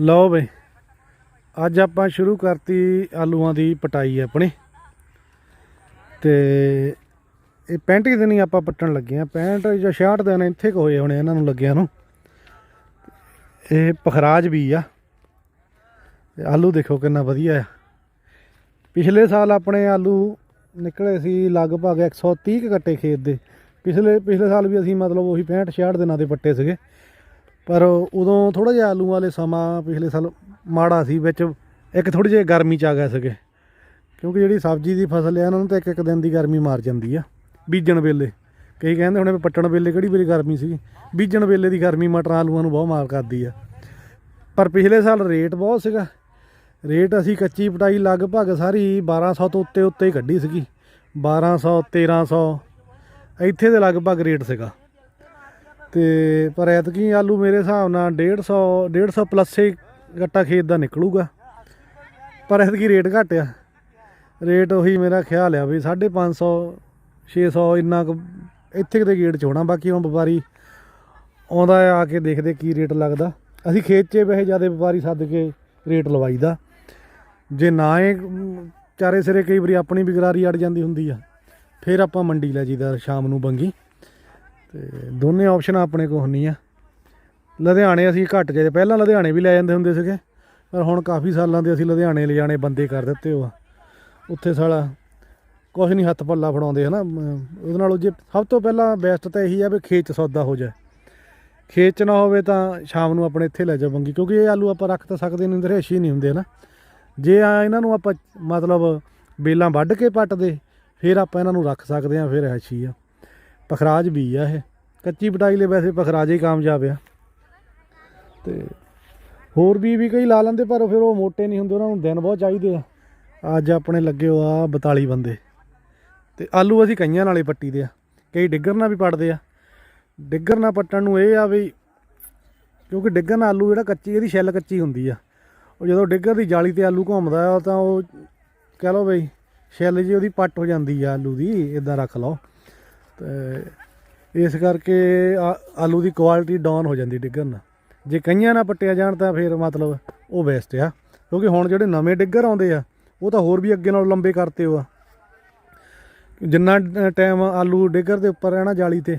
ਲਓ ਬਈ, ਅੱਜ ਆਪਾਂ ਸ਼ੁਰੂ ਕਰਤੀ ਆਲੂਆਂ ਦੀ ਪਟਾਈ ਆਪਣੀ। ਤੇ ਇਹ 35 ਦਿਨ ਹੀ ਆਪਾਂ ਪੱਟਣ ਲੱਗੇ ਆ 65 ਜਾਂ 66 ਦਿਨ ਇੱਥੇ ਕੁ ਹੋਏ ਹੋਣੇ ਇਹਨਾਂ ਨੂੰ ਲੱਗਿਆ ਨੂੰ। ਇਹ ਪਖਰਾਜ ਵੀ ਆ। ਆਲੂ ਦੇਖੋ ਕਿੰਨਾ ਵਧੀਆ ਆ। ਪਿਛਲੇ ਸਾਲ ਆਪਣੇ ਆਲੂ ਨਿਕਲੇ ਸੀ ਲਗਭਗ 130 ਕੁ ਕੱਟੇ ਖੇਤ ਦੇ। ਪਿਛਲੇ ਪਿਛਲੇ ਸਾਲ ਵੀ ਅਸੀਂ ਮਤਲਬ ਉਹੀ 65 66 ਦਿਨਾਂ ਦੇ ਪੱਟੇ ਸੀਗੇ। ਪਰ ਉਦੋਂ ਥੋੜਾ ਜਿਹਾ ਆਲੂ ਵਾਲੇ ਸਮਾਂ ਪਿਛਲੇ ਸਾਲ ਮਾੜਾ ਸੀ, ਵਿੱਚ ਇੱਕ ਥੋੜੀ ਜਿਹੀ ਗਰਮੀ ਚ ਆ ਗਏ ਸੀਗੇ। ਕਿਉਂਕਿ ਜਿਹੜੀ ਸਬਜ਼ੀ ਦੀ ਫਸਲ ਆ, ਇਹਨਾਂ ਨੂੰ ਤਾਂ ਇੱਕ ਇੱਕ ਦਿਨ ਦੀ ਗਰਮੀ ਮਾਰ ਜਾਂਦੀ ਆ। ਬੀਜਣ ਵੇਲੇ। ਕਈ ਕਹਿੰਦੇ ਹੁਣੇ ਪੱਟਣ ਵੇਲੇ ਕਿਹੜੀ ਵੇਲੇ ਗਰਮੀ ਸੀਗੀ? ਬੀਜਣ ਵੇਲੇ ਦੀ ਗਰਮੀ ਮਟਰਾਂ, ਆਲੂਆਂ ਨੂੰ ਬਹੁਤ ਮਾਰ ਕਰਦੀ ਆ। ਪਰ ਪਿਛਲੇ ਸਾਲ ਰੇਟ ਬਹੁਤ ਸੀਗਾ। ਰੇਟ ਅਸੀਂ ਕੱਚੀ ਪਟਾਈ ਲਗਭਗ ਸਾਰੀ 1200 ਤੋਂ ਉੱਤੇ ਉੱਤੇ ਹੀ ਕੱਢੀ ਸੀਗੀ। 1200 1300 ਇੱਥੇ ਦੇ ਲਗਭਗ ਰੇਟ ਸੀਗਾ। ਤੇ ਪਰ ਐਤਕੀ ਆਲੂ ਮੇਰੇ ਹਿਸਾਬ ਨਾਲ 150 150 ਪਲੱਸ ਹੀ ਗੱਟਾ ਖੇਤ ਦਾ ਨਿਕਲੂਗਾ। ਪਰ ਐਤਕੀ ਰੇਟ ਘੱਟ ਆ। ਰੇਟ ਉਹੀ ਮੇਰਾ ਖਿਆਲ ਆ ਵੀ 550 600 ਇੰਨਾ ਕੁ ਇੱਥੇ ਕਿਤੇ ਗੇਟ ਚ ਹੋਣਾ। ਬਾਕੀ ਹੁਣ ਵਪਾਰੀ ਆਉਂਦਾ ਆ ਕੇ ਦੇਖਦੇ ਕੀ ਰੇਟ ਲੱਗਦਾ। ਅਸੀਂ ਖੇਤ 'ਚ ਵੈਸੇ ਜ਼ਿਆਦਾ ਵਪਾਰੀ ਸੱਦ ਕੇ ਰੇਟ ਲਵਾਈਦਾ। ਜੇ ਨਾ ਇਹ ਚਾਰੇ ਸਿਰੇ ਕਈ ਵਾਰੀ ਆਪਣੀ ਵੀ ਗਰਾਰੀ ਅੜ ਜਾਂਦੀ ਹੁੰਦੀ ਆ, ਫਿਰ ਆਪਾਂ ਮੰਡੀ ਲੈ ਜੀਦਾ ਸ਼ਾਮ ਨੂੰ ਬੰਗੀ। ਤੇ ਦੋਨੇ ਆਪਸ਼ਨਾਂ ਆਪਣੇ ਕੋਲ ਹੁੰਦੀਆਂ। ਲੁਧਿਆਣੇ ਅਸੀਂ ਘੱਟ ਜੇ ਪਹਿਲਾਂ ਲੁਧਿਆਣੇ ਵੀ ਲੈ ਜਾਂਦੇ ਹੁੰਦੇ ਸੀਗੇ ਪਰ ਹੁਣ ਕਾਫੀ ਸਾਲਾਂ ਦੇ ਅਸੀਂ ਲੁਧਿਆਣੇ ਲਿਜਾਣੇ ਬੰਦੇ ਕਰ ਦਿੱਤੇ ਉਹ ਉੱਥੇ ਸਾਲਾ ਕੁਛ ਨਹੀਂ ਹੱਥ ਪੱਲਾ ਫੜਾਉਂਦੇ ਹਨਾ ਮ, ਉਹਦੇ ਨਾਲੋਂ ਜੇ ਸਭ ਤੋਂ ਪਹਿਲਾਂ ਬੈਸਟ ਤਾਂ ਇਹੀ ਆ ਵੀ ਖੇਤ ਸੌਦਾ ਹੋ ਜਾਏ। ਖੇਤ 'ਚ ਨਾ ਹੋਵੇ ਤਾਂ ਸ਼ਾਮ ਨੂੰ ਆਪਣੇ ਇੱਥੇ ਲੈ ਜਾ ਬੰਗੀ ਕਿਉਂਕਿ ਇਹ ਆਲੂ ਆਪਾਂ ਰੱਖ ਤਾਂ ਸਕਦੇ ਨਹੀਂ ਦਰੇਸ਼ੀ ਨਹੀਂ ਹੁੰਦੇ ਹਨਾ। ਜੇ ਆ ਇਹਨਾਂ ਨੂੰ ਆਪਾਂ ਮਤਲਬ ਬੇਲਾਂ ਵੱਢ ਕੇ ਪੱਟਦੇ ਫਿਰ ਆਪਾਂ ਇਹਨਾਂ ਨੂੰ ਰੱਖ ਸਕਦੇ ਆ ਫਿਰ ਐਸ਼ੀ ਆ। ਪਖਰਾਜ ਵੀ ਆ ਇਹ। ਕੱਚੀ ਪਟਾਈ ਲਈ ਵੈਸੇ ਪਖਰਾਜ ਹੀ ਕਾਮਯਾਬ ਆ। ਤੇ ਹੋਰ ਵੀ ਵੀ ਕਈ ਲਾ ਲੈਂਦੇ, ਪਰ ਫਿਰ ਉਹ ਮੋਟੇ ਨਹੀਂ ਹੁੰਦੇ, ਉਹਨਾਂ ਨੂੰ ਦਿਨ ਬਹੁਤ ਚਾਹੀਦੇ ਆ। ਅੱਜ ਆਪਣੇ ਲੱਗੇ ਹੋ ਆ 42 ਬੰਦੇ। ਤੇ ਆਲੂ ਅਸੀਂ ਕਈਆਂ ਨਾਲੇ ਪੱਟੀ ਦੇ ਆ। ਕਈ ਡਿੱਗਰ ਨਾਲ ਵੀ ਪੱਟਦੇ ਆ। ਡਿੱਗਰ ਨਾਲ ਪੱਟਣ ਨੂੰ ਇਹ ਆ ਵੀ ਕਿਉਂਕਿ ਡਿੱਗਰ ਨਾਲ ਆਲੂ ਜਿਹੜਾ ਕੱਚੀ, ਇਹਦੀ ਛਿੱਲ ਕੱਚੀ ਹੁੰਦੀ ਆ। ਉਹ ਜਦੋਂ ਡਿੱਗਰ ਦੀ ਜਾਲੀ ਤੇ ਆਲੂ ਘੁੰਮਦਾ ਆ, ਤਾਂ ਉਹ ਕਹਿ ਲਓ ਬਈ, ਛਿੱਲ ਜੀ ਉਹਦੀ ਪੱਟ ਹੋ ਜਾਂਦੀ ਆ ਆਲੂ ਦੀ ਇਦਾਂ ਰੱਖ ਲਓ। ਤੇ ਇਸ ਕਰਕੇ ਆਲੂ ਦੀ ਕੁਆਲਿਟੀ ਡਾਊਨ ਹੋ ਜਾਂਦੀ ਡਿੱਗਰ ਨਾਲ। ਜੇ ਕਈਆਂ ਨਾਲ ਪੱਟਿਆ ਜਾਣ ਤਾਂ ਫਿਰ ਮਤਲਬ ਉਹ ਬੈਸਟ ਆ, ਕਿਉਂਕਿ ਹੁਣ ਜਿਹੜੇ ਨਵੇਂ ਡਿੱਗਰ ਆਉਂਦੇ ਆ, ਉਹ ਤਾਂ ਹੋਰ ਵੀ ਅੱਗੇ ਨਾਲੋਂ ਲੰਬੇ ਕਰਤੇ ਹੋ ਆ। ਜਿੰਨਾ ਟਾਈਮ ਆਲੂ ਡਿੱਗਰ ਦੇ ਉੱਪਰ ਰਹਿਣਾ ਜਾਲੀ ਤੇ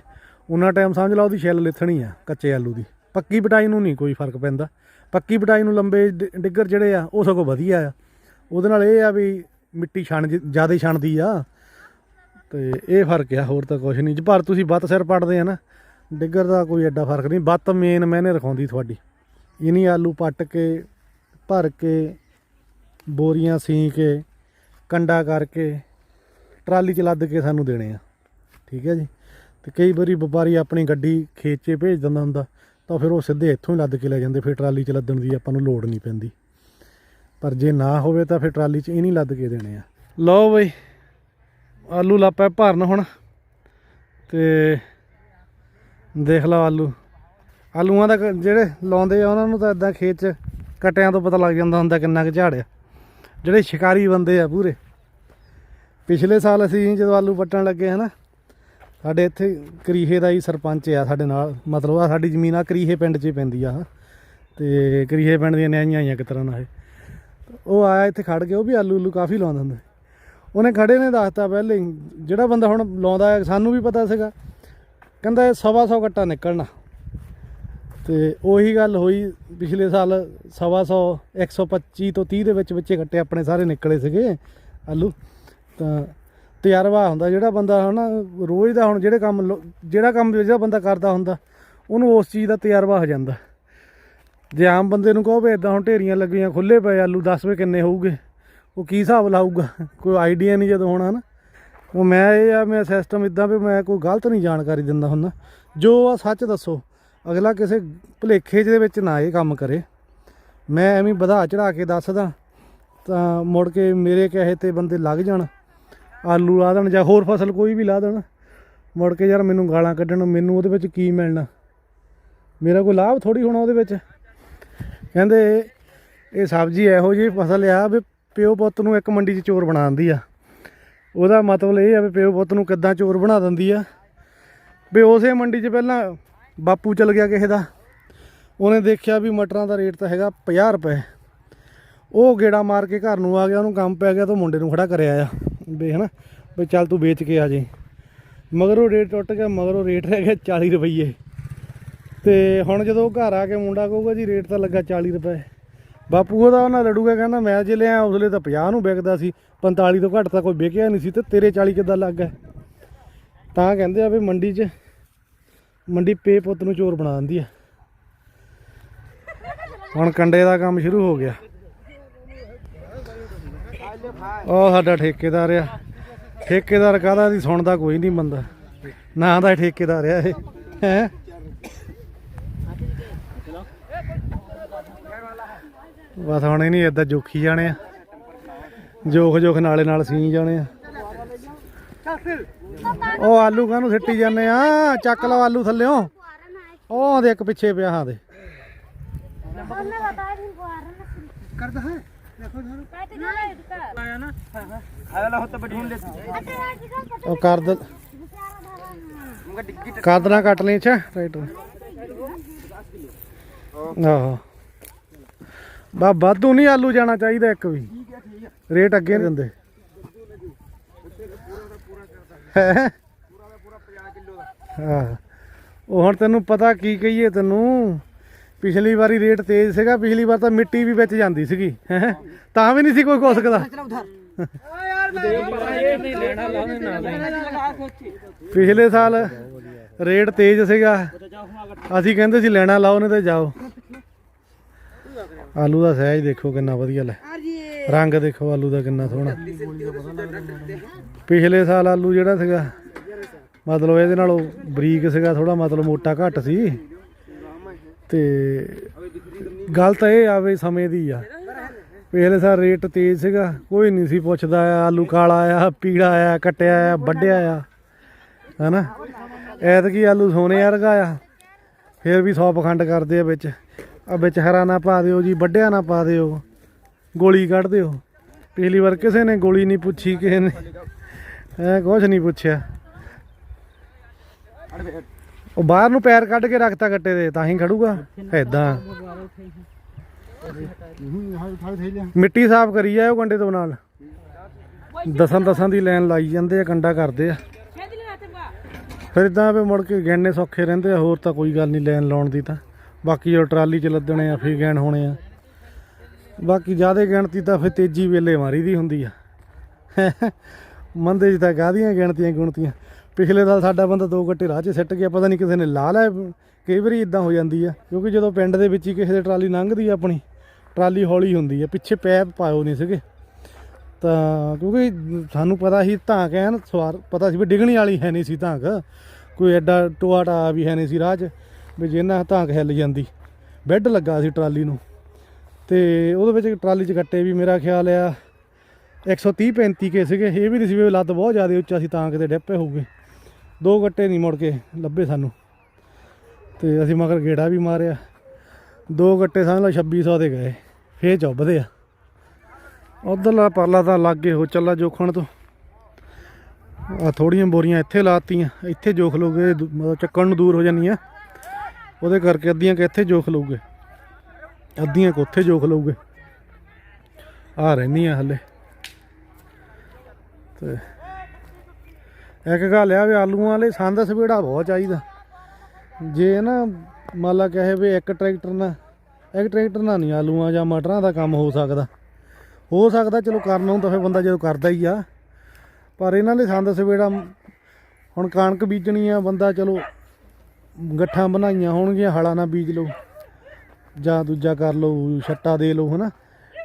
ਉਹਨਾਂ ਟਾਈਮ ਸਮਝ ਲਾ ਉਹਦੀ ਛਿੱਲ ਲਿਥਣੀ ਆ ਕੱਚੇ ਆਲੂ ਦੀ। ਪੱਕੀ ਪਟਾਈ ਨੂੰ ਨਹੀਂ ਕੋਈ ਫ਼ਰਕ ਪੈਂਦਾ। ਪੱਕੀ ਪਟਾਈ ਨੂੰ ਲੰਬੇ ਡਿ- ਡਿੱਗਰ ਜਿਹੜੇ ਆ, ਉਹ ਸਗੋਂ ਵਧੀਆ ਆ। ਉਹਦੇ ਨਾਲ ਇਹ ਆ ਵੀ ਮਿੱਟੀ ਛਣ ਜ਼ਿਆਦਾ ਛਣਦੀ ਆ। ਤੇ ਇਹ ਫ਼ਰਕ ਆ, ਹੋਰ ਤਾਂ ਕੁਝ ਨਹੀਂ। ਪਰ ਤੁਸੀਂ ਬੱਤ ਸਿਰ ਪੜਦੇ ਆ ਨਾ, ਡਿੱਗਰ ਦਾ ਕੋਈ ਐਡਾ ਫ਼ਰਕ ਨਹੀਂ। ਬੱਤ ਮੇਨ ਮੈਨੇ ਰਖਾਉਂਦੀ ਤੁਹਾਡੀ। ਇਨੀ ਆਲੂ ਪੱਟ ਕੇ, ਭਰ ਕੇ, ਬੋਰੀਆਂ ਸੀ ਕੇ, ਕੰਡਾ ਕਰਕੇ, ਟਰਾਲੀ 'ਚ ਲੱਦ ਕੇ ਸਾਨੂੰ ਦੇਣੇ ਆ। ਠੀਕ ਹੈ ਜੀ? ਤੇ ਕਈ ਵਾਰੀ ਵਪਾਰੀ ਆਪਣੀ ਗੱਡੀ ਖੇਚੇ ਭੇਜ ਦਿੰਦਾ ਹੁੰਦਾ, ਤਾਂ ਫਿਰ ਉਹ ਸਿੱਧੇ ਇੱਥੋਂ ਹੀ ਲੱਦ ਕੇ ਲੈ ਜਾਂਦੇ। ਫਿਰ ਟਰਾਲੀ 'ਚ ਲੱਦਣ ਦੀ ਆਪਾਂ ਨੂੰ ਲੋੜ ਨਹੀਂ ਪੈਂਦੀ। ਪਰ ਜੇ ਨਾ ਹੋਵੇ ਤਾਂ ਫਿਰ ਟਰਾਲੀ 'ਚ ਇਹ ਨਹੀਂ ਲੱਦ ਕੇ ਦੇਣੇ ਆ। ਲਓ ਬਈ ਆਲੂ ਲਾਪਾ ਭਰਨ ਹੁਣ ਤੇ ਦੇਖ ਲਓ ਆਲੂ। ਆਲੂਆਂ ਦਾ ਕ- ਜਿਹੜੇ ਲਾਉਂਦੇ ਆ, ਉਹਨਾਂ ਨੂੰ ਤਾਂ ਇਦਾਂ ਖੇਤ 'ਚ ਕਟਿਆਂ ਤੋਂ ਪਤਾ ਲੱਗ ਜਾਂਦਾ ਹੁੰਦਾ ਕਿੰਨਾ ਕੁ ਝਾੜ ਆ। ਜਿਹੜੇ ਸ਼ਿਕਾਰੀ ਬੰਦੇ ਆ ਪੂਰੇ। ਪਿਛਲੇ ਸਾਲ ਅਸੀਂ ਜਦੋਂ ਆਲੂ ਪੱਟਣ ਲੱਗੇ ਹਨਾ, ਸਾਡੇ ਇੱਥੇ ਕਰੀਹੇ ਦਾ ਹੀ ਸਰਪੰਚ ਆ ਸਾਡੇ ਨਾਲ। ਮਤਲਬ ਆ ਸਾਡੀ ਜ਼ਮੀਨ ਆ ਕਰੀਹੇ ਪਿੰਡ 'ਚ ਪੈਂਦੀ ਆ। ਤੇ ਕਰੀਹੇ ਪਿੰਡ ਦੀਆਂ ਨਿਆਈਆਂ ਆਈਆਂ ਕਿਸ ਤਰ੍ਹਾਂ ਨਾਲ ਇਹ। ਉਹ ਆਇਆ ਇੱਥੇ ਖੜ ਕੇ, ਉਹ ਵੀ ਆਲੂ ਉਲੂ ਕਾਫੀ ਲਾਉਂਦਾ ਹੁੰਦਾ। ਉਹਨੇ ਖੜੇ ਨੇ ਦੱਸਤਾ ਪਹਿਲੇ ਹੀ, ਜਿਹੜਾ ਬੰਦਾ ਹੁਣ ਲਾਉਂਦਾ ਹੈ ਸਾਨੂੰ ਵੀ ਪਤਾ ਸੀਗਾ। ਕਹਿੰਦਾ ਇਹ ਸਵਾ ਸੌ ਗੱਟਾ ਨਿਕਲਣਾ। ਤੇ ਉਹੀ ਗੱਲ ਹੋਈ ਪਿਛਲੇ ਸਾਲ ਸਵਾ ਸੌ 125 ਤੋਂ 30 ਦੇ ਵਿੱਚ ਵਿੱਚੇ ਗੱਟੇ ਆਪਣੇ ਸਾਰੇ ਨਿਕਲੇ ਸੀਗੇ ਆਲੂ। ਤਾਂ ਤਜਰਬਾ ਹੁੰਦਾ ਜਿਹੜਾ ਬੰਦਾ ਹਨਾ ਰੋਜ਼ ਦਾ ਹੁਣ ਜਿਹੜੇ ਕੰਮ ਲੋ- ਜਿਹੜਾ ਕੰਮ ਜਿਹੜਾ ਬੰਦਾ ਕਰਦਾ ਹੁੰਦਾ ਉਹਨੂੰ ਉਸ ਚੀਜ਼ ਦਾ ਤਜਰਬਾ ਹੋ ਜਾਂਦਾ। ਜੇ ਆਮ ਬੰਦੇ ਨੂੰ ਕਹੋ ਵੀ ਇਦਾਂ ਹੁਣ ਢੇਰੀਆਂ ਲੱਗੀਆਂ ਖੁੱਲੇ ਪਏ ਆਲੂ 10 ਵੇ ਕਿੰਨੇ ਹੋਊਗੇ? ਉਹ ਕੀ ਹਿਸਾਬ ਲਾਊਗਾ? ਕੋਈ ਆਈਡੀਆ ਨਹੀਂ ਜਦੋਂ ਹੋਣਾ ਨਾ। ਉਹ ਮੈਂ ਇਹ ਆ, ਮੈਂ ਸਿਸਟਮ ਇਦਾਂ ਵੀ ਮੈਂ ਕੋਈ ਗਲਤ ਨਹੀਂ ਜਾਣਕਾਰੀ ਦਿੰਦਾ ਹੁੰਦਾ। ਜੋ ਆ ਸੱਚ ਦੱਸੋ। ਅਗਲਾ ਕਿਸੇ ਭੁਲੇਖੇ ਦੇ ਵਿੱਚ ਨਾ ਇਹ ਕੰਮ ਕਰੇ। ਮੈਂ ਐਵੇਂ ਵਧਾ ਚੜਾ ਕੇ ਦੱਸਦਾ, ਤਾਂ ਮੁੜ ਕੇ ਮੇਰੇ ਕਹੇ ਤੇ ਬੰਦੇ ਲੱਗ ਜਾਣ। ਆਲੂ ਲਾ ਦੇਣ ਜਾਂ ਹੋਰ ਫਸਲ ਕੋਈ ਵੀ ਲਾ ਦੇਣ। ਮੁੜ ਕੇ ਯਾਰ ਮੈਨੂੰ ਗਾਲਾਂ ਕੱਢਣ, ਮੈਨੂੰ ਉਹਦੇ ਵਿੱਚ ਕੀ ਮਿਲਣਾ? ਮੇਰਾ ਕੋਈ ਲਾਭ ਥੋੜੀ ਹੋਣਾ ਉਹਦੇ ਵਿੱਚ। ਕਹਿੰਦੇ, ਇਹ ਸਬਜ਼ੀ ਇਹੋ ਜਿਹੀ ਫਸਲ ਆ ਵੀ ਪਿਓ ਪੁੱਤ ਨੂੰ ਇੱਕ ਮੰਡੀ 'ਚ ਚੋਰ ਬਣਾ ਦਿੰਦੀ ਆ। ਉਹਦਾ ਮਤਲਬ ਇਹ ਆ ਵੀ ਪਿਓ ਪੁੱਤ ਨੂੰ ਕਿੱਦਾਂ ਚੋਰ ਬਣਾ ਦਿੰਦੀ ਆ। ਵੀ ਉਸੇ ਮੰਡੀ 'ਚ ਪਹਿਲਾਂ ਬਾਪੂ ਚਲ ਗਿਆ ਕਿਸੇ ਦਾ। ਉਹਨੇ ਦੇਖਿਆ ਵੀ ਮਟਰਾਂ ਦਾ ਰੇਟ ਤਾਂ ਹੈਗਾ 50 ਰੁਪਏ। ਉਹ ਗੇੜਾ ਮਾਰ ਕੇ ਘਰ ਨੂੰ ਆ ਗਿਆ, ਉਹਨੂੰ ਕੰਮ ਪੈ ਗਿਆ ਤਾਂ ਮੁੰਡੇ ਨੂੰ ਖੜਾ ਕਰਿਆ ਆ। ਵੀ ਹਨਾ, ਵੀ ਚੱਲ ਤੂੰ ਵੇਚ ਕੇ ਆ ਜੇ। ਉਹ ਰੇਟ ਟੁੱਟ ਗਿਆ, ਮਗਰ ਉਹ ਰੇਟ ਰਹਿ ਗਿਆ 40 ਰੁਪਏ ਤੇ ਹੁਣ ਜਦੋਂ ਘਰ ਆ ਕੇ ਮੁੰਡਾ ਕਹੂਗਾ ਜੀ ਰੇਟ ਤਾਂ ਲੱਗਾ 40 ਰੁਪਏ। ਬਾਪੂ ਉਹਦਾ ਉਹਨਾਂ ਲੜੂਗਾ, ਕਹਿੰਦਾ ਮੈਂ ਜੇ ਲਿਆ ਉਸਲੇ ਤਾਂ 50 ਨੂੰ ਵਿਕਦਾ ਸੀ 45 ਤੋਂ ਘੱਟ ਤਾਂ ਕੋਈ ਵਿਕਿਆ ਨਹੀਂ ਸੀ ਤੇ ਤੇਰੇ 40 ਕਿੱਦਾਂ ਲੱਗ ਗਿਆ ਤਾਂ ਕਹਿੰਦੇ ਆ ਵੀ ਮੰਡੀ 'ਚ, ਮੰਡੀ ਪੇ ਪੁੱਤ ਨੂੰ ਚੋਰ ਬਣਾ ਦਿੰਦੀ ਆ। ਹੁਣ ਕੰਡੇ ਦਾ ਕੰਮ ਸ਼ੁਰੂ ਹੋ ਗਿਆ। ਉਹ ਸਾਡਾ ਠੇਕੇਦਾਰ ਆ। ਠੇਕੇਦਾਰ ਕਾਹਦਾ ਦੀ ਸੁਣਦਾ ਕੋਈ ਨਹੀਂ ਬੰਦਾ। ਨਾ ਦਾ ਠੇਕੇਦਾਰ ਆ ਇਹ, ਹੈ? ਬਸ ਹੁਣ ਇਹ ਨਹੀਂ ਇਦਾਂ ਜੋਖੀ ਜਾਣੇ ਆ। ਜੋਖ ਜੋਖ ਨਾਲੇ ਨਾਲ ਸੀ ਜਾਣੇ ਆ। ਉਹ ਆਲੂ ਕਾਹਨੂੰ ਸਿੱਟੀ ਜਾਂਦੇ ਆ? ਚੱਕ ਲਓ ਆਲੂ ਥੱਲਿਓ। ਉਹ ਦੇ ਇੱਕ ਪਿੱਛੇ ਪਿਆ, ਹਾਂ ਦੇ। ਕਰਦਾ ਹੈ ਉਹ ਕਰ ਦ ਕਰ ਦਣਾ ਕੱਟ ਲਈ ਅੱਛਾ ਰਾਈਟ ਆਹੋ। ਬਾ ਵਾਧੂ ਨਹੀਂ ਆਲੂ ਜਾਣਾ ਚਾਹੀਦਾ ਇੱਕ ਵੀ। ਰੇਟ ਅੱਗੇ ਨਹੀਂ ਦਿੰਦੇ। ਹੈ? ਹਾਂ। ਉਹ ਹੁਣ ਤੈਨੂੰ ਪਤਾ ਕੀ ਕਹੀਏ ਤੈਨੂੰ? ਪਿਛਲੀ ਵਾਰੀ ਰੇਟ ਤੇਜ਼ ਸੀਗਾ, ਪਿਛਲੀ ਵਾਰ ਤਾਂ ਮਿੱਟੀ ਵੀ ਵਿੱਚ ਜਾਂਦੀ ਸੀਗੀ। ਹੈਂ? ਤਾਂ ਵੀ ਨਹੀਂ ਸੀ ਕੋਈ ਕੁਛ ਸਕਦਾ ਪਿਛਲੇ ਸਾਲ ਰੇਟ ਤੇਜ਼ ਸੀਗਾ। ਅਸੀਂ ਕਹਿੰਦੇ ਸੀ, ਲੈਣਾ ਲਾਓ ਨੇ ਤੇ ਜਾਓ। ਆਲੂ ਦਾ ਸਾਈਜ਼ ਦੇਖੋ ਕਿੰਨਾ ਵਧੀਆ ਲੈ। ਰੰਗ ਦੇਖੋ ਆਲੂ ਦਾ ਕਿੰਨਾ ਸੋਹਣਾ। ਪਿਛਲੇ ਸਾਲ ਆਲੂ ਜਿਹੜਾ ਸੀਗਾ ਮਤਲਬ ਇਹਦੇ ਨਾਲੋਂ ਬਰੀਕ ਸੀਗਾ ਥੋੜਾ ਮਤਲਬ ਮੋਟਾ ਘੱਟ ਸੀ। ਤੇ ਗੱਲ ਤਾਂ ਇਹ ਆਵੇ ਸਮੇਂ ਦੀ ਆ। ਪਿਛਲੇ ਸਾਲ ਰੇਟ ਤੇਜ਼ ਸੀਗਾ ਕੋਈ ਨਹੀਂ ਸੀ ਪੁੱਛਦਾ ਆਲੂ ਕਾਲਾ ਆ ਪੀਲਾ ਆ ਕੱਟਿਆ ਆ ਵੱਡਿਆ ਆ ਹਨਾ? ਐਤਕੀ ਆਲੂ ਸੋਨੇ ਵਰਗਾ ਆ ਫਿਰ ਵੀ 100 ਪਖੰਡ ਕਰਦੇ ਆ ਵਿੱਚ। ਆ ਵਿੱਚ ਹਰਾ ਨਾ ਪਾ ਦਿਓ ਜੀ ਵੱਡਿਆ ਨਾ ਪਾ ਦਿਓ। ਗੋਲੀ ਕੱਢ ਦਿਓ। ਪਿਛਲੀ ਵਾਰ ਕਿਸੇ ਨੇ ਗੋਲੀ ਨਹੀਂ ਪੁੱਛੀ, ਕਿਸੇ ਨੇ ਐ ਕੁਝ ਨਹੀਂ ਪੁੱਛਿਆ। ਉਹ ਬਾਹਰ ਨੂੰ ਪੈਰ ਕੱਢ ਕੇ ਰੱਖਤਾ ਗੱਟੇ ਦੇ, ਤਾਂ ਹੀ ਖੜੂਗਾ। ਐਦਾਂ ਮਿੱਟੀ ਸਾਫ਼ ਕਰੀ ਜਾਓ ਕੰਡੇ ਤੋਂ ਨਾਲ। ਦਸਾਂ ਦਸਾਂ ਦੀ ਲਾਈਨ ਲਾਈ ਜਾਂਦੇ ਆ, ਕੰਡਾ ਕਰਦੇ ਆ। ਫਿਰ ਇਦਾਂ ਵੀ ਮੁੜ ਕੇ ਗੈਣੇ ਸੌਖੇ ਰਹਿੰਦੇ ਆ, ਹੋਰ ਤਾਂ ਕੋਈ ਗੱਲ ਨਹੀਂ, ਲਾਈਨ ਲਾਉਣ ਦੀ ਤਾਂ। ਬਾਕੀ ਜੋ ਟਰਾਲੀ ਚ ਲੱਦਣੇ ਆ, ਫਿਰ ਗੈਣ ਹੋਣੇ ਆ। ਬਾਕੀ ਜਿਆਦੇ ਗਿਣਤੀ ਤਾਂ ਫਿਰ ਤੇਜ਼ੀ ਵੇਲੇ ਮਾਰੀ ਦੀ ਹੁੰਦੀ ਆ। ਮੰਦੇ ਚ ਤਾਂ ਗਾਦੀਆਂ ਗਿਣਤੀਆਂ ਗੁਣਤੀਆਂ। ਪਿਛਲੇ ਸਾਲ ਸਾਡਾ ਬੰਦਾ ਦੋ ਗੱਟੇ ਰਾਹ 'ਚ ਸਿੱਟ ਗਿਆ, ਪਤਾ ਨਹੀਂ ਕਿਸੇ ਨੇ ਲਾ ਲਿਆ, ਕਈ ਵਾਰੀ ਇਦਾਂ ਹੋ ਜਾਂਦੀ ਆ। ਕਿਉਂਕਿ ਜਦੋਂ ਪਿੰਡ ਦੇ ਵਿੱਚ ਹੀ ਕਿਸੇ ਦੇ ਟਰਾਲੀ ਲੰਘਦੀ ਆ ਆਪਣੀ, ਟਰਾਲੀ ਹੌਲੀ ਹੁੰਦੀ ਆ, ਪਿੱਛੇ ਪੈਪ ਪਾਇਓ ਨਹੀਂ ਸੀਗੇ। ਤਾਂ ਕਿਉਂਕਿ ਸਾਨੂੰ ਪਤਾ ਸੀ ਧਾਂ ਕਹਿਣ ਸਵਾਰ, ਪਤਾ ਸੀ ਵੀ ਡਿਗਣੀ ਵਾਲੀ ਹੈ ਨਹੀਂ ਸੀ ਧਾਂਕ ਕੋਈ ਐਡਾ ਟੋਆ ਟਾ ਵੀ ਹੈ ਨਹੀਂ ਸੀ ਰਾਹ 'ਚ। ਵੀ ਜਿੰਨਾ ਧਾਂਕ ਹਿੱਲ ਜਾਂਦੀ। ਬੈੱਡ ਲੱਗਾ ਸੀ ਟਰਾਲੀ ਨੂੰ। ਤੇ ਉਹਦੇ ਵਿੱਚ ਟਰਾਲੀ 'ਚ ਗੱਟੇ ਵੀ ਮੇਰਾ ਖਿਆਲ ਆ 130 35 ਕੇ ਸੀਗੇ। ਇਹ ਵੀ ਨਹੀਂ ਸੀ ਵੀ ਲੱਤ ਬਹੁਤ ਜ਼ਿਆਦਾ ਉੱਚਾ ਸੀ, ਤਾਂ ਕਿਤੇ ਡੱਪੇ ਹੋਊਗੇ। ਦੋ ਗੱਟੇ ਨਹੀਂ ਮੁੜ ਕੇ ਲੱਭੇ ਸਾਨੂੰ। ਤੇ ਅਸੀਂ ਮਗਰ ਗੇੜਾ ਵੀ ਮਾਰਿਆ। ਦੋ ਗੱਟੇ ਸਮਝ ਲਓ 2600 ਦੇ ਗਏ। ਫੇਰ ਚੁੱਭਦੇ ਆ। ਉਧਰਲਾ ਪਰਲਾ ਤਾਂ ਲਾਗੇ ਹੋ ਚੱਲਾ ਜੋਖਣ ਤੋਂ। ਆ ਥੋੜੀਆਂ ਬੋਰੀਆਂ ਇੱਥੇ ਲਾਤੀਆਂ। ਇੱਥੇ ਜੋਖ ਲੋਗੇ ਦੂ- ਮਤਲਬ ਚੱਕਣ ਨੂੰ ਦੂਰ ਹੋ ਜਾਂਦੀਆਂ। ਉਹਦੇ ਕਰਕੇ ਅੱਧੀਆਂ ਕਿ ਇੱਥੇ ਜੋਖ ਲਊਗੇ। ਅੱਧੀਆਂ ਕੁ ਉੱਥੇ ਜੋਖ ਲਊਗੇ। ਆ ਰਹਿੰਦੀਆਂ ਹੱਲੇ। ਤੇ ਇੱਕ ਗੱਲ ਆ ਵੀ ਆਲੂਆਂ ਵਾਲੇ ਸੰਦ ਸਵੇੜਾ ਬਹੁਤ ਚਾਹੀਦਾ। ਜੇ ਨਾ ਮੰਨ ਲਾ ਕਹੇ ਵੀ ਇੱਕ ਟਰੈਕਟਰ ਨਾਲ, ਇੱਕ ਟਰੈਕਟਰ ਨਾਲ ਨਹੀਂ ਆਲੂਆਂ ਜਾਂ ਮਟਰਾਂ ਦਾ ਕੰਮ ਹੋ ਸਕਦਾ। ਹੋ ਸਕਦਾ ਚਲੋ ਕਰਨਾ ਹੁੰਦਾ ਫਿਰ ਬੰਦਾ ਜਦੋਂ ਕਰਦਾ ਹੀ ਆ। ਪਰ ਇਹਨਾਂ ਦੇ ਸੰਦ ਸਵੇੜਾ ਹੁਣ ਕਣਕ ਬੀਜਣੀ ਆ, ਬੰਦਾ ਚਲੋ ਗੱਠਾਂ ਬਣਾਈਆਂ ਹੋਣਗੀਆਂ, ਹਲਾਂ ਨਾਲ ਬੀਜ ਲਓ, ਜਾਂ ਦੂਜਾ ਕਰ ਲਓ, ਛੱਟਾ ਦੇ ਲਓ, ਹਨਾ?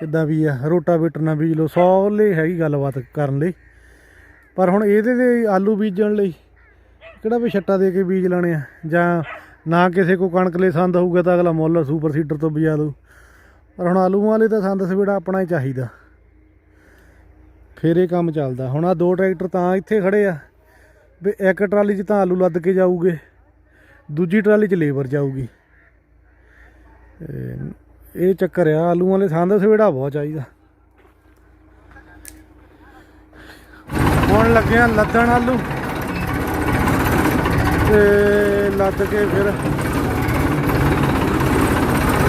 ਇਦਾਂ ਵੀ ਆ, ਰੋਟਾਵੇਟਰ ਨਾਲ ਬੀਜ ਲਓ, ਸੌਲੇ ਹੈਗੀ ਗੱਲਬਾਤ ਕਰਨ ਲਈ। ਪਰ ਹੁਣ ਇਹਦੇ ਦੇ ਆਲੂ ਬੀਜਣ ਲਈ ਕਿਹੜਾ ਵੀ ਛੱਟਾ ਦੇ ਕੇ ਬੀਜ ਲੈਣੇ ਆ? ਜਾਂ ਨਾ ਕਿਸੇ ਕੋ ਕਣਕ ਲਈ ਸੰਦ ਹੋਊਗਾ ਤਾਂ ਅਗਲਾ ਮੁੱਲ ਸੁਪਰ ਸੀਡਰ ਤੋਂ ਬੀਜਾ ਦੂ ਪਰ ਹੁਣ ਆਲੂਆਂ ਲਈ ਤਾਂ ਸੰਦ ਸਵੇੜਾ ਆਪਣਾ ਹੀ ਚਾਹੀਦਾ। ਫਿਰ ਇਹ ਕੰਮ ਚੱਲਦਾ। ਹੁਣ ਆ ਦੋ ਟਰੈਕਟਰ ਤਾਂ ਇੱਥੇ ਖੜੇ ਆ। ਵੀ ਇੱਕ ਟਰਾਲੀ 'ਚ ਤਾਂ ਆਲੂ ਲੱਦ ਕੇ ਜਾਊਗੇ। ਦੂਜੀ ਟਰਾਲੀ 'ਚ ਲੇਬਰ ਜਾਊਗੀ। ਇਹ ਚੱਕਰ ਆ, ਆਲੂਆਂ ਵਾਲੇ ਸੰਦ ਸਵੇੜਾ ਬਹੁਤ ਚਾਹੀਦਾ। ਹੁਣ ਲੱਗਿਆ ਲੱਦਣ ਆਲੂ। ਤੇ ਲੱਦ ਕੇ ਫਿਰ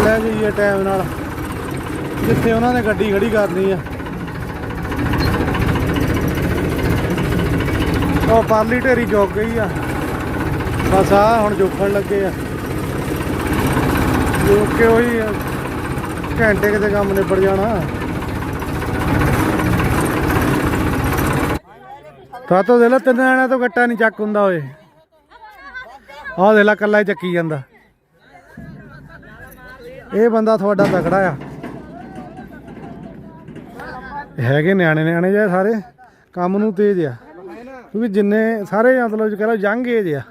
ਲੈ ਜਾਈਏ ਟਾਈਮ ਨਾਲ। ਜਿੱਥੇ ਉਹਨਾਂ ਨੇ ਗੱਡੀ ਖੜੀ ਕਰਨੀ ਆ। ਉਹ ਪਾਰਲੀ ਢੇਰੀ ਜੋਗ ਗਈ ਆ। ਬਸ ਆ ਹੁਣ ਜੋਖਣ ਲੱਗੇ ਆ। ਜੋਕ ਕੇ ਘੰਟੇ ਕਿਤੇ ਕੰਮ ਨਿਬੜ ਜਾਣਾ। ਤਾਂ ਤੋਂ ਦੇ ਲੈ, ਤਿੰਨ ਜਣਿਆਂ ਤੋਂ ਗੱਟਾ ਨਹੀਂ ਚੱਕ ਹੁੰਦਾ ਓਏ। ਆਹ ਦੇ ਲੈ ਕੱਲਾ ਹੀ ਚੱਕੀ ਜਾਂਦਾ। ਇਹ ਬੰਦਾ ਤੁਹਾਡਾ ਤਕੜਾ ਆ। ਹੈਗੇ ਨਿਆਣੇ ਨਿਆਣੇ ਜਿਹਾ ਸਾਰੇ, ਕੰਮ ਨੂੰ ਤੇਜ਼ ਆ। ਕਿਉਂਕਿ ਜਿੰਨੇ ਸਾਰੇ ਮਤਲਬ ਕਹ ਲਓ, ਯੰਗ ਏਜ ਆ।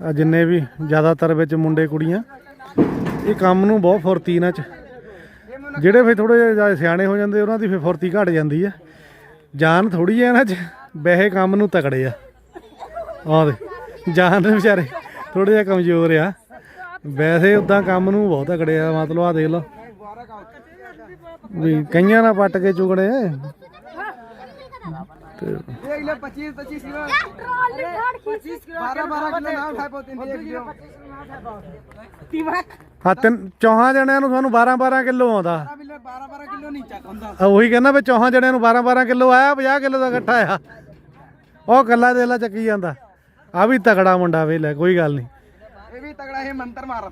ਜਿੰਨੇ ਵੀ ਜ਼ਿਆਦਾਤਰ ਵਿੱਚ ਮੁੰਡੇ ਕੁੜੀਆਂ, ਇਹ ਕੰਮ ਨੂੰ ਬਹੁਤ ਫੁਰਤੀ ਇਹਨਾਂ ਚ ਜਿਹੜੇ ਫਿਰ ਥੋੜੇ ਜਿਹਾ ਜ਼ਿਆਦਾ ਸਿਆਣੇ ਹੋ ਜਾਂਦੇ, ਉਹਨਾਂ ਦੀ ਫਿਰ ਫੁਰਤੀ ਘਟ ਜਾਂਦੀ ਆ। ਜਾਨ ਥੋੜੀ ਆ ਇਹਨਾਂ ਚ, ਵੈਸੇ ਕੰਮ ਨੂੰ ਤਕੜੇ ਆ। ਆਹ ਦੇ ਜਾਨ ਦੇ ਵਿਚਾਰੇ ਥੋੜੇ ਜਿਹਾ ਕਮਜ਼ੋਰ ਆ। ਵੈਸੇ ਉਦਾਂ ਕੰਮ ਨੂੰ ਬਹੁਤ ਤਕੜੇ ਆ, ਮਤਲਬ ਆ ਦੇਖ ਲਓ। ਵੀ ਕਈਆਂ ਨਾਲ ਪੱਟ ਕੇ ਚੁਗੜੇ ਤੇ एक किलो पच्चीस पच्चीस किलो ट्रॉली ठाड़ खींच बारह बारह किलो ना उठाए पाते हैं एक किलो ਆ ਤਿੰਨ ਚੌਹਾਂ ਜਣਿਆਂ ਨੂੰ ਸਾਨੂੰ 12 12 ਕਿਲੋ ਆਉਂਦਾ बारह बारह बारह किलो नहीं चक ਹੁੰਦਾ ਆ ਉਹੀ ਕਹਿੰਦਾ ਵੀ ਚੌਹਾਂ ਜਣਿਆਂ ਨੂੰ 12 12 ਕਿਲੋ ਆਇਆ 50 ਕਿਲੋ ਦਾ ਇਕੱਠਾ ਆ ਉਹ ਕੱਲਾ ਦੇ ਲਾ ਚੱਕੀ ਜਾਂਦਾ ਆ ਵੀ ਤਕੜਾ ਮੁੰਡਾ ਵੇ ਲੈ ਕੋਈ ਗੱਲ ਨਹੀਂ ਇਹ ਵੀ ਤਗੜਾ ਹੈ ਮੰਤਰ ਮਾਰ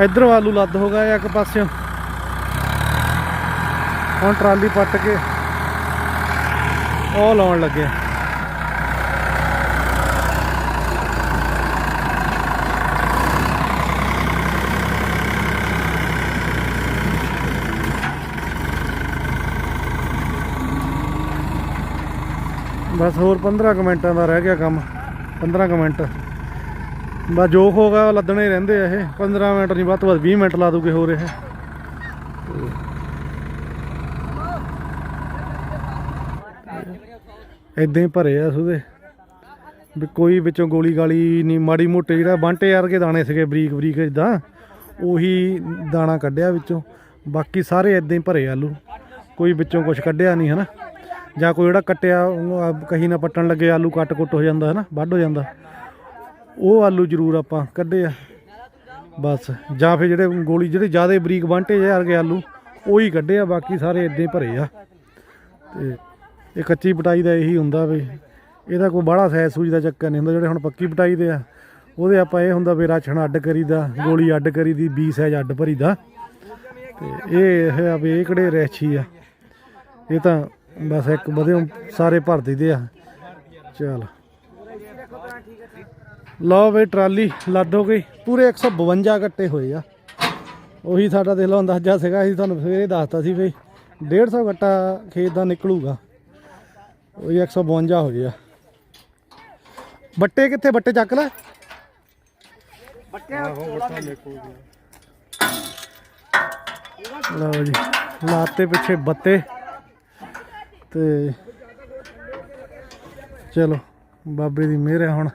ਇਧਰੋਂ ਆਲੂ ਲੱਦ ਹੋ ਗਏ ਇੱਕ ਪਾਸਿਓਂ ਹੁਣ ਟਰਾਲੀ ਪੱਟ ਕੇ ਉਹ ਲਾਉਣ ਲੱਗੇ। ਬਸ ਹੋਰ 15 ਕੁ ਮਿੰਟਾਂ ਦਾ ਰਹਿ ਗਿਆ ਕੰਮ। 15 ਕੁ ਮਿੰਟ। ਬਸ ਜੋ ਹੋਗਾ ਉਹ ਲੱਦਣੇ ਰਹਿੰਦੇ ਆ ਇਹ। 15 ਮਿੰਟ ਨਹੀਂ, ਵੱਧ ਤੋਂ ਵੱਧ 20 ਮਿੰਟ ਲਾ ਦੂਗੇ ਹੋਰ ਇਹ। ਇਦਾਂ ਹੀ ਭਰੇ ਆ ਸੁਦੇ ਵੀ ਕੋਈ ਵਿੱਚੋਂ ਗੋਲੀ ਗਾਲੀ ਨਹੀਂ, ਮਾੜੀ ਮੋਟੇ ਜਿਹੜਾ ਬਾਂਟੇ ਵਰਗੇ ਦਾਣੇ ਸੀਗੇ ਬਰੀਕ ਬਰੀਕ ਇਦਾਂ ਉਹੀ ਦਾਣਾ ਕੱਢਿਆ ਵਿੱਚੋਂ। ਬਾਕੀ ਸਾਰੇ ਇਦਾਂ ਹੀ ਭਰੇ ਆਲੂ। ਕੋਈ ਵਿੱਚੋਂ ਕੁਝ ਕੱਢਿਆ ਨਹੀਂ, ਹਨਾ। ਜਾਂ ਕੋਈ ਜਿਹੜਾ ਕੱਟਿਆ ਕਹੀ ਨਾ ਪੱਟਣ ਲੱਗੇ, ਆਲੂ ਕੱਟ ਕੁੱਟ ਹੋ ਜਾਂਦਾ, ਹਨਾ, ਵੱਢ ਹੋ ਜਾਂਦਾ। ਉਹ ਆਲੂ ਜ਼ਰੂਰ ਆਪਾਂ ਕੱਢੇ ਆ। ਬਸ, ਜਾਂ ਫਿਰ ਜਿਹੜੇ ਗੋਲੀ, ਜਿਹੜੇ ਜ਼ਿਆਦਾ ਬਰੀਕ ਬਾਂਟੇ ਜਿਹੇ ਵਰਗੇ ਆਲੂ, ਉਹੀ ਕੱਢੇ ਆ, ਬਾਕੀ ਸਾਰੇ ਇਦਾਂ ਹੀ ਭਰੇ ਆ। ਤੇ ਇਹ ਕੱਚੀ ਪਟਾਈ ਦਾ ਇਹੀ ਹੁੰਦਾ ਵੀ ਇਹਦਾ ਕੋਈ ਬਾਹਲਾ ਸੈਜ ਸੂਜ ਦਾ ਚੱਕਰ ਨਹੀਂ ਹੁੰਦਾ, ਜਿਹੜੇ ਹੁਣ ਪੱਕੀ ਪਟਾਈ ਦੇ ਆ, ਉਹਦੇ ਆਪਾਂ ਇਹ ਹੁੰਦਾ ਵੀ ਰਾਛਣ ਅੱਡ ਕਰੀਦਾ, ਗੋਲੀ ਅੱਡ ਕਰੀਦੀ, ਬੀ ਸੈਜ ਅੱਡ ਭਰੀਦਾ। ਤੇ ਇਹ ਇਹ ਆ ਵੀ ਇਹ ਕਿਹੜੇ ਰੈਛੀ ਆ। ਇਹ ਤਾਂ ਬਸ ਇੱਕ ਵਧਿਓ ਸਾਰੇ ਭਰ ਦਈਦੇ ਆ। ਚਲ। ਲਓ ਬਈ ਟਰਾਲੀ ਲੱਦ ਹੋ ਗਈ, ਪੂਰੇ 152 ਕੱਟੇ ਹੋਏ ਆ। ਉਹੀ ਸਾਡਾ ਦੇਖ ਲਓ ਅੰਦਾਜ਼ਾ ਸੀਗਾ, ਅਸੀਂ ਤੁਹਾਨੂੰ ਸਵੇਰੇ ਦੱਸਤਾ ਸੀ ਬਈ 150 ਗੱਟਾ ਖੇਤ ਦਾ ਨਿਕਲੂਗਾ। ਉਹੀ 152 ਹੋ ਗਿਆ। ਬੱਟੇ ਕਿੱਥੇ? ਬੱਟੇ ਚੱਕ ਲੈ। ਲਓ ਜੀ ਲਾਤੇ ਪਿੱਛੇ ਬੱਤੇ। ਤੇ ਚਲੋ ਬਾਬੇ ਦੀ ਮਿਹਰ ਹੈ ਹੁਣ।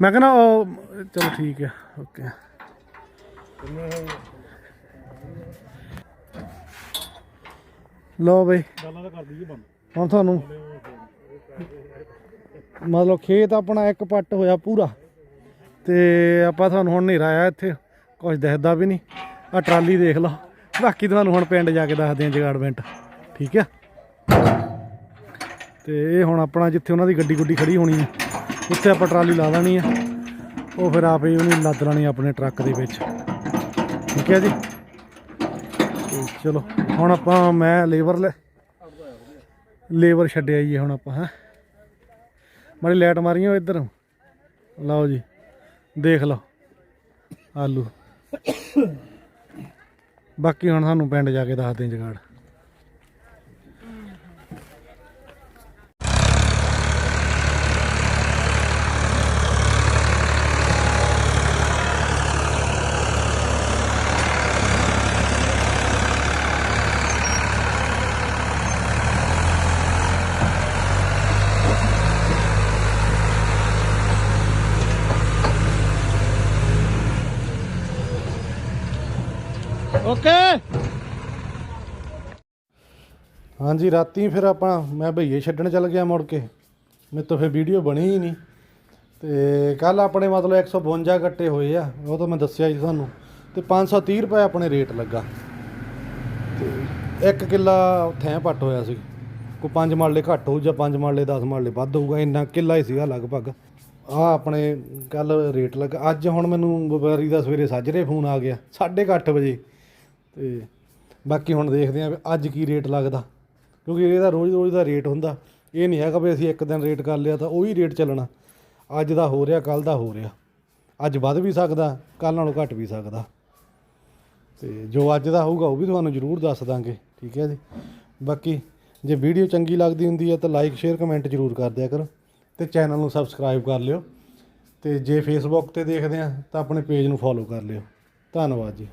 ਮੈਂ ਕਹਿੰਦਾ ਉਹ ਚਲੋ ਠੀਕ ਹੈ ਓਕੇ। ਲਓ ਬਈ। ਗੱਲਾਂ ਤਾਂ ਕਰ ਦਈਏ ਬੰਦ। ਹੁਣ ਤੁਹਾਨੂੰ ਮਤਲਬ ਖੇਤ ਆਪਣਾ ਇੱਕ ਪੱਟ ਹੋਇਆ ਪੂਰਾ ਤੇ ਆਪਾਂ ਤੁਹਾਨੂੰ ਹੁਣ ਹਨੇਰਾ ਆਇਆ ਇੱਥੇ ਕੁਝ ਦਿਖਦਾ ਵੀ ਨਹੀਂ। ਆ ਟਰਾਲੀ ਦੇਖ ਲਓ। ਬਾਕੀ ਤੁਹਾਨੂੰ ਹੁਣ ਪਿੰਡ ਜਾ ਕੇ ਦੱਸਦੇ ਆ ਜਗਾੜਮੈਂਟ ਠੀਕ ਆ? ਤੇ ਇਹ ਹੁਣ ਆਪਣਾ ਜਿੱਥੇ ਉਹਨਾਂ ਦੀ ਗੱਡੀ ਗੁੱਡੀ ਖੜੀ ਹੋਣੀ ਹੈ ਉੱਥੇ ਆਪਾਂ ਟਰਾਲੀ ਲਾ ਦੇਣੀ ਆ। ਉਹ ਫਿਰ ਆਪੇ ਉਹਨੂੰ ਲੱਦ ਲੈਣੀ ਆਪਣੇ ਟਰੱਕ ਦੇ ਵਿੱਚ। ਠੀਕ ਹੈ ਜੀ? ਚਲੋ, ਹੁਣ ਆਪਾਂ ਮੈਂ ਲੇਬਰ ਲੈ ਲੇਬਰ ਛੱਡਿਆ ਜੀ ਹੁਣ ਆਪਾਂ, ਹੈ। ਮਾੜੀ ਲਾਈਟ ਮਾਰੀਆਂ ਇੱਧਰ। ਲਓ ਜੀ, ਦੇਖ ਲਓ, ਆਲੂ। ਬਾਕੀ ਹੁਣ ਸਾਨੂੰ ਪਿੰਡ ਜਾ ਕੇ ਦੱਸਦੇ ਜਗਾੜ। ਹਾਂਜੀ, ਰਾਤੀ ਫਿਰ ਆਪਾਂ, ਮੈਂ ਭਈਏ ਛੱਡਣ ਚੱਲ ਗਿਆ ਮੁੜ ਕੇ। ਮੇਰੇ ਤੋਂ ਫਿਰ ਵੀਡੀਓ ਬਣੀ ਹੀ ਨਹੀਂ। ਤੇ ਕੱਲ ਆਪਣੇ ਮਤਲਬ 152 ਕੱਟੇ ਹੋਏ ਆ, ਉਹ ਤਾਂ ਮੈਂ ਦੱਸਿਆ ਜੀ ਤੁਹਾਨੂੰ। ਤੇ 530 ਰੁਪਏ ਆਪਣੇ ਰੇਟ ਲੱਗਾ। ਤੇ ਇੱਕ ਕਿੱਲਾ ਥੈਂ ਪੱਟ ਹੋਇਆ ਸੀ। ਕੋਈ ਪੰਜ ਮਾਲੇ ਘੱਟ ਹੋਊ ਜਾਂ ਪੰਜ ਮਾਲੇ 10 ਮਾਲੇ ਵੱਧ ਹੋਊਗਾ, ਇੰਨਾ ਕਿੱਲਾ ਹੀ ਸੀਗਾ ਲਗਭਗ। ਆ ਆਪਣੇ ਕੱਲ ਰੇਟ ਲੱਗਾ। ਅੱਜ ਹੁਣ ਮੈਨੂੰ ਵਪਾਰੀ ਦਾ ਸਵੇਰੇ ਸਾਜਰੇ ਫੋਨ ਆ ਗਿਆ 8:30 ਵਜੇ। ਤੇ ਬਾਕੀ ਹੁਣ ਦੇਖਦੇ ਆਂ ਵੀ ਅੱਜ ਕੀ ਰੇਟ ਲੱਗਦਾ। ਕਿਉਂਕਿ ਇਹਦਾ ਰੋਜ਼-ਰੋਜ਼ ਦਾ ਰੇਟ ਹੁੰਦਾ। ਇਹ ਨਹੀਂ ਹੈਗਾ ਵੀ ਅਸੀਂ ਇੱਕ ਦਿਨ ਰੇਟ ਕਰ ਲਿਆ ਤਾਂ ਉਹੀ ਰੇਟ ਚੱਲਣਾ। ਅੱਜ ਦਾ ਹੋ ਰਿਹਾ ਕੱਲ ਦਾ ਹੋ ਰਿਹਾ। ਅੱਜ ਵੱਧ ਵੀ ਸਕਦਾ ਕੱਲ ਨਾਲੋਂ ਘਟ ਵੀ ਸਕਦਾ। ਤੇ ਜੋ ਅੱਜ ਦਾ ਹੋਊਗਾ ਉਹ ਵੀ ਤੁਹਾਨੂੰ ਜ਼ਰੂਰ ਦੱਸ ਦਾਂਗੇ, ਠੀਕ ਹੈ ਜੀ? ਬਾਕੀ ਜੇ ਵੀਡੀਓ ਚੰਗੀ ਲੱਗਦੀ ਹੁੰਦੀ ਹੈ ਤਾਂ ਲਾਈਕ, ਸ਼ੇਅਰ, ਕਮੈਂਟ ਜ਼ਰੂਰ ਕਰ ਦਿਆ ਕਰੋ ਤੇ ਚੈਨਲ ਨੂੰ ਸਬਸਕ੍ਰਾਈਬ ਕਰ ਲਿਓ। ਤੇ ਜੇ ਫੇਸਬੁੱਕ ਤੇ ਦੇਖਦੇ ਆ ਤਾਂ ਆਪਣੇ ਪੇਜ ਨੂੰ ਫੋਲੋ ਕਰ ਲਿਓ। ਧੰਨਵਾਦ ਜੀ।